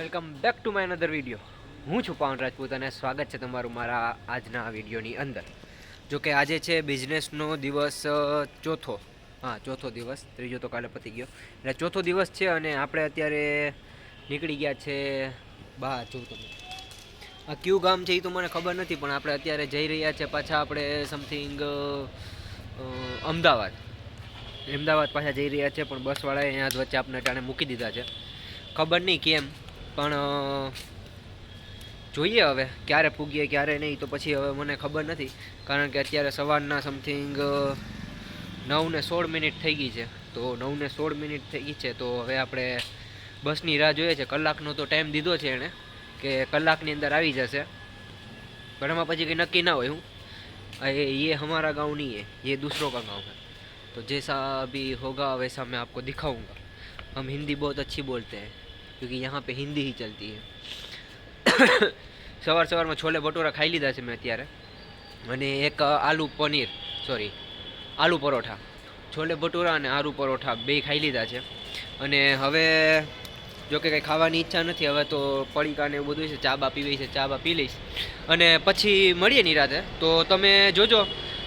Welcome back to my another video. હું છું પાવન રાજપૂત અને સ્વાગત છે તમારું મારા આજના વિડીયોની અંદર. જો કે આજે છે બિઝનેસનો દિવસ ચોથો. હા, ચોથો દિવસ, ત્રીજો તો કાલે પતી ગયો. એટલે ચોથો દિવસ છે અને આપણે અત્યારે નીકળી ગયા છે બહાર જોઉં તમે. આ કયું ગામ છે એ તો મને ખબર નથી, પણ આપણે અત્યારે જઈ રહ્યા છે પાછા આપણે સમથિંગ અમદાવાદ. અમદાવાદ પાછા જઈ રહ્યા છે, પણ બસવાળાએ અહીંયા જ વચ્ચે આપણે ટાણે મૂકી દીધા છે. ખબર નહીં કેમ. પણ અ, જોઈએ હવે ક્યારે પૂગીએ ક્યારે નહીં તો પછી હવે મને ખબર નથી કારણ કે અત્યારે સવારના સમથિંગ નવ ને સોળ મિનિટ થઈ ગઈ છે તો નવ ને સોળ મિનિટ થઈ ગઈ છે તો હવે આપણે બસની રાહ જોઈએ છે કલાકનો તો ટાઈમ દીધો છે એણે કે કલાકની અંદર આવી જશે પણ એમાં પછી કંઈ નક્કી ના હોય હું ये ये हमारा गांव नहीं है ये दूसरों का गांव है तो जैसा भी होगा वैसा मैं आपको दिखाऊंगा हम हिंदी बहुत अच्छी बोलते हैं क्योंकि यहाँ पे हिंदी ही चलती है સવાર સવારમાં છોલે ભટુરા ખાઈ લીધા છે મેં અત્યારે અને એક આલુ પનીર સોરી આલુ પરોઠા છોલે ભટુરા અને આલુ પરોઠા બે ખાઈ લીધા છે અને હવે જો કે કંઈ ખાવાની ઈચ્છા નથી હવે તો પડીકા ને એવું બધું છે ચા બા પીવી છે ચા બા પી લઈશ અને પછી મળીએ નિરાતે તો તમે જોજો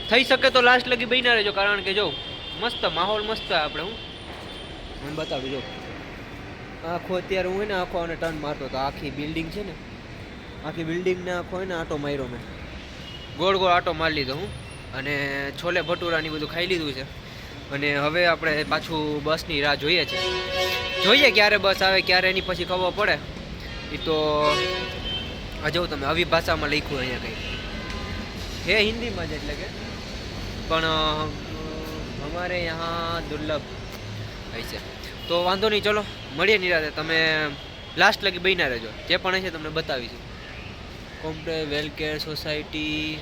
થઈ શકે તો લાસ્ટ લગી બન્યા રહેજો કારણ કે જો મસ્ત માહોલ મસ્ત આપણે હું હું બતાવું જો આખો અત્યારે હું ને આખો અને ટર્ન મારતો હતો. આખી બિલ્ડિંગ છે ને, આખી બિલ્ડિંગને આખો ને આટો માર્યો મેં. ગોળ ગોળ આટો મારી લીધો હું. અને છોલે ભટુરાની બધું ખાઈ લીધું છે. અને હવે આપણે પાછું બસની રાહ જોઈએ છે. જોઈએ ક્યારે બસ આવે, ક્યારે એની પછી ખબર પડે. એ તો આ જો તમે આવી ભાષામાં લખ્યું અહીંયા કંઈ. હે હિન્દીમાં જ એટલે કે. પણ અમારે યહાં દુર્લભ હોય છે. તો વાંધો નહીં, ચલો. મળીએ નિરાતે. તમે લાસ્ટ લગી બહીના રહેજો. જે પણ હશે તમને બતાવીશું. કોમ્પ્ટે વેલકેર સોસાયટી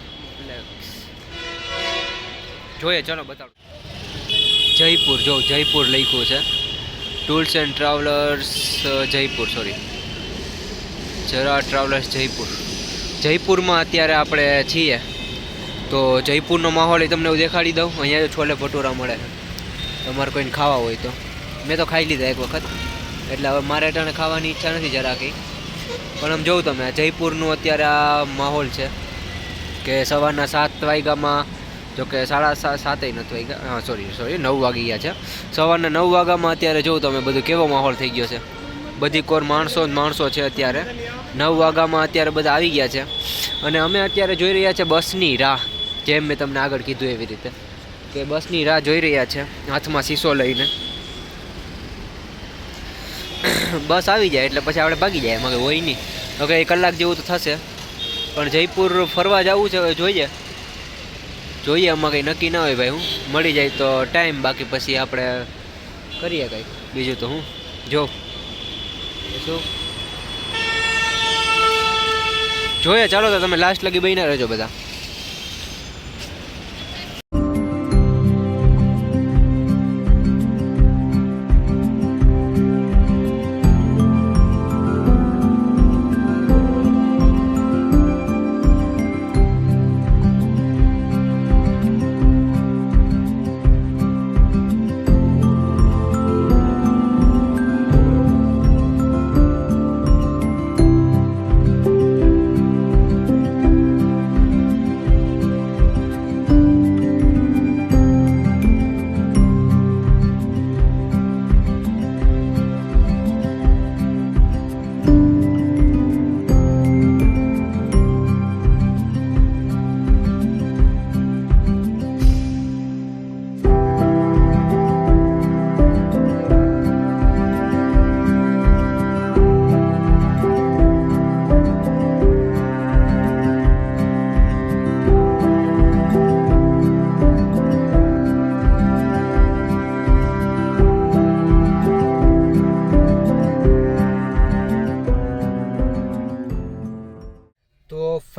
જોઈએ, ચલો, બતાવો. જયપુર, જો, જયપુર લખ્યું છે. Tours and travellers Jaipur sorry જરા ટ્રાવેલર્સ જયપુર. જયપુરમાં અત્યારે આપણે છીએ. તો જયપુરનો માહોલ એ તમને દેખાડી દઉં. અહીંયા છોલે ભટુરા મળે. તમારે કોઈને ખાવા હોય તો. મેં તો ખાઈ લીધા એક વખત. એટલે હવે મારે અટાણે ખાવાની ઈચ્છા નથી જરા કંઈ. પણ આમ જોઉં તમે જયપુરનું અત્યારે આ માહોલ છે કે સવારના સાત વાગ્યામાં, જો કે સાડા સાત સાતે નથી વાગ્યા, હા સોરી સોરી નવ વાગી ગયા છે. સવારના નવ વાગ્યામાં અત્યારે જોઉં તમે બધું કેવો માહોલ થઈ ગયો છે? બધી કોર માણસો જ માણસો છે અત્યારે. નવ વાગ્યામાં અત્યારે બધા આવી ગયા છે. અને અમે અત્યારે જોઈ રહ્યા છે બસની રાહ, જેમ મેં તમને આગળ કીધું એવી રીતે. કે બસની રાહ જોઈ રહ્યા છે, હાથમાં શીશો લઈને. બસ આવી જાય એટલે પછી આપણે ભાગી જાય કંઈ હોય નહીં. હવે એક કલાક જેવું તો થશે. પણ જયપુર ફરવા જવું છે જોઈએ. જોઈએ, આમાં કંઈ નક્કી ના હોય ભાઈ હું. મળી જાય તો ટાઈમ, બાકી પછી આપણે કરીએ કંઈક બીજું તો હું. જો. શું? જોઈએ, ચાલો તો તમે લાસ્ટ લગી બહીને રહેજો બધા.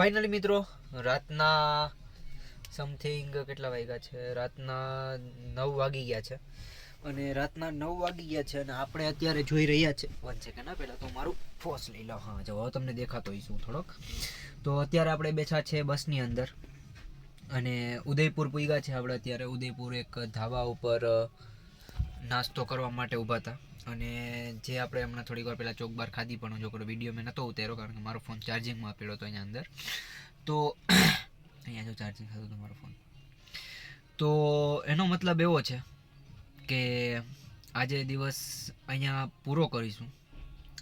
ફાઇનલી મિત્રો, રાતના સમથિંગ કેટલા વાગ્યા છે? રાતના નવ વાગી ગયા છે. અને રાતના નવ વાગી ગયા છે અને આપણે અત્યારે જોઈ રહ્યા છે. વન સેકન્ડ પહેલાં તો મારું ફોસ લઈ લો. હા જો તમને દેખાતો હોઈશું થોડોક. તો અત્યારે આપણે બેઠા છે બસની અંદર. અને ઉદયપુર પૂગ્યા છે આપણે અત્યારે. ઉદયપુર એક ધાબા ઉપર નાસ્તો કરવા માટે ઊભા હતા. અને જે આપણે હમણાં થોડીક વાર પહેલાં ચોક બાર ખાધી પણ હું કરો વીડિયો મેં નહોતો ઉતાર્યો કારણ કે મારો ફોન ચાર્જિંગમાં આપેલો હતો અહીંયા અંદર. તો અહીંયા જો ચાર્જિંગ થતું હતું મારો ફોન તો એનો મતલબ એવો છે કે આજે દિવસ અહીંયા પૂરો કરીશું.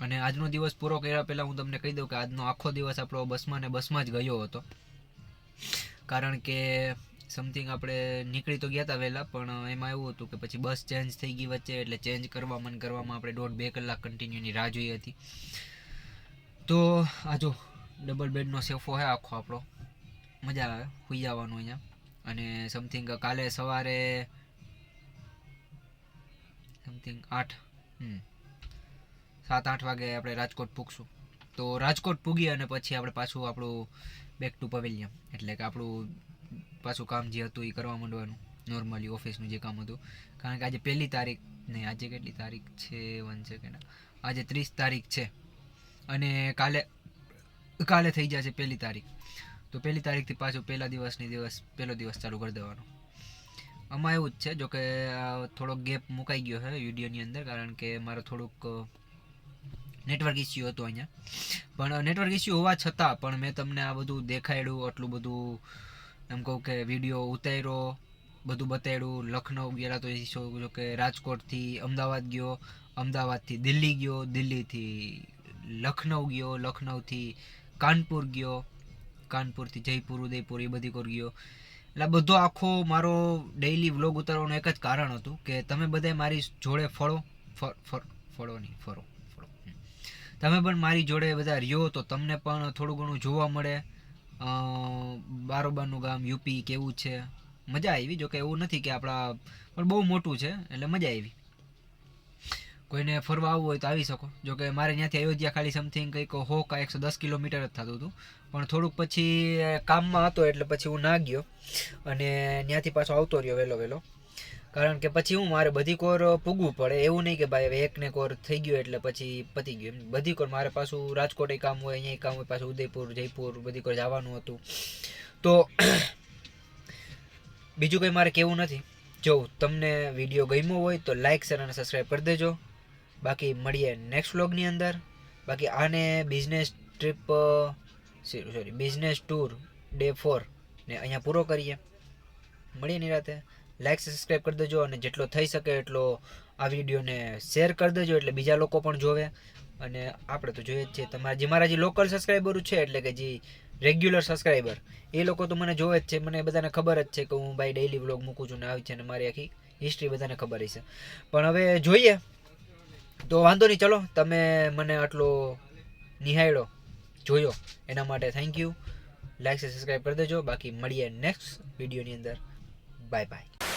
અને આજનો દિવસ પૂરો કર્યા પહેલાં હું તમને કહી દઉં કે આજનો આખો દિવસ આપણો બસમાં ને બસમાં જ ગયો હતો. કારણ કે સમથિંગ આપણે નીકળી તો ગયા હતા વહેલા પણ એમાં એવું હતું કે પછી બસ ચેન્જ થઈ ગઈ વચ્ચે, એટલે ચેન્જ કરવા મન કરવામાં આપણે દોઢ બે કલાક કન્ટિન્યુની રાહ જોઈ હતી. તો આ જો ડબલ બેડનો સેફો છે આખો આપણો. મજા આવે સુઈ જવાનું અહીંયા. અને સમથિંગ કાલે સવારે સમથિંગ આઠ સાત આઠ વાગે આપણે રાજકોટ પૂગશું. તો રાજકોટ પૂગી અને પછી આપણે પાછું આપણું બેક ટુ પવેલિયમ એટલે કે આપણું પાછું કામ જે હતું એ કરવા માંડવાનું નોર્મલી ઓફિસનું જે કામ હતું. કારણ કે આજે પહેલી તારીખ, નહીં, આજે કેટલી તારીખ છે વન સેકન્ડ આજે ત્રીસ તારીખ છે. અને કાલે કાલે થઈ જશે પહેલી તારીખ. તો પહેલી તારીખથી પાછું પહેલા દિવસની દિવસ, પહેલો દિવસ ચાલુ કરી દેવાનો. આમાં એવું જ છે, જો કે આ થોડોક ગેપ મુકાઈ ગયો છે વિડીયોની અંદર, કારણ કે મારો થોડુંક નેટવર્ક ઇસ્યુ હતો અહીંયા. પણ નેટવર્ક ઇસ્યુ હોવા છતાં પણ મેં તમને આ બધું દેખાડ્યું, આટલું બધું એમ કહું કે વીડિયો ઉતાર્યો, બધું બતાડ્યું. લખનઉ ગયેલા તો એ જો કે રાજકોટથી અમદાવાદ ગયો, અમદાવાદથી દિલ્હી ગયો, દિલ્હીથી લખનઉ ગયો, લખનઉથી કાનપુર ગયો, કાનપુરથી જયપુર, ઉદયપુર, એ બધી કોર ગયો. એટલે બધો આખો મારો ડેઈલી વ્લોગ ઉતારવાનું એક જ કારણ હતું કે તમે બધા મારી જોડે ફળો ફળો નહીં ફરો ફળો. તમે પણ મારી જોડે બધા રહ્યો તો તમને પણ થોડું ઘણું જોવા મળે. બારોબારનું ગામ યુપી કેવું છે? મજા આવી જોકે એવું નથી કે આપણા, પણ બહુ મોટું છે, એટલે મજા આવી. કોઈને ફરવા આવવું હોય તો આવી શકો. જોકે મારે ત્યાંથી અયોધ્યા ખાલી સમથિંગ કંઈક હો કા એકસો દસ કિલોમીટર જ થતું હતું. પણ થોડુંક પછી કામમાં હતો એટલે પછી હું ના ગયો. અને ત્યાંથી પાછો આવતો રહ્યો વહેલો વહેલો. કારણ કે પછી હું મારે બધી કોર પૂગવું પડે. એવું નહીં કે ભાઈ હવે એકને કોર થઈ ગયો એટલે પછી પતી ગયું. બધી કોર મારે પાછું રાજકોટ કામ હોય, અહીંયા કામ હોય, પાછું ઉદયપુર, જયપુર બધી કોર જવાનું હતું. તો બીજું કંઈ મારે કહેવું નથી. જો તમને વીડિયો ગમ્યો હોય તો લાઇક શેર અને સબસ્ક્રાઈબ કરી દેજો. બાકી મળીએ નેક્સ્ટ વ્લોગની અંદર. બાકી આને business trip sorry business tour day four ને અહીંયા પૂરો કરીએ. મળીએ નિરાતે. લાઇક સબસ્ક્રાઈબ કરી દેજો અને જેટલો થઈ શકે એટલો આ વિડીયોને શેર કરી દેજો એટલે બીજા લોકો પણ જોવે. અને આપણે તો જોઈએ જ છીએ, તમારા જે મારા જે લોકલ સબસ્ક્રાઈબરો છે, એટલે કે જે રેગ્યુલર સબસ્ક્રાઈબર એ લોકો તો મને જોવે જ છે. મને બધાને ખબર જ છે કે હું ભાઈ ડેઈલી વ્લોગ મૂકું છું ને આવી છે અને મારી આખી હિસ્ટ્રી બધાને ખબર હશે. પણ હવે જોઈએ. તો વાંધો નહીં, ચલો, તમે મને આટલો નિહાળ્યો, જોયો. એના માટે થેન્ક યુ લાઈક સબસ્ક્રાઈબ કરી દેજો. બાકી મળીએ નેક્સ્ટ વિડીયોની અંદર. Bye bye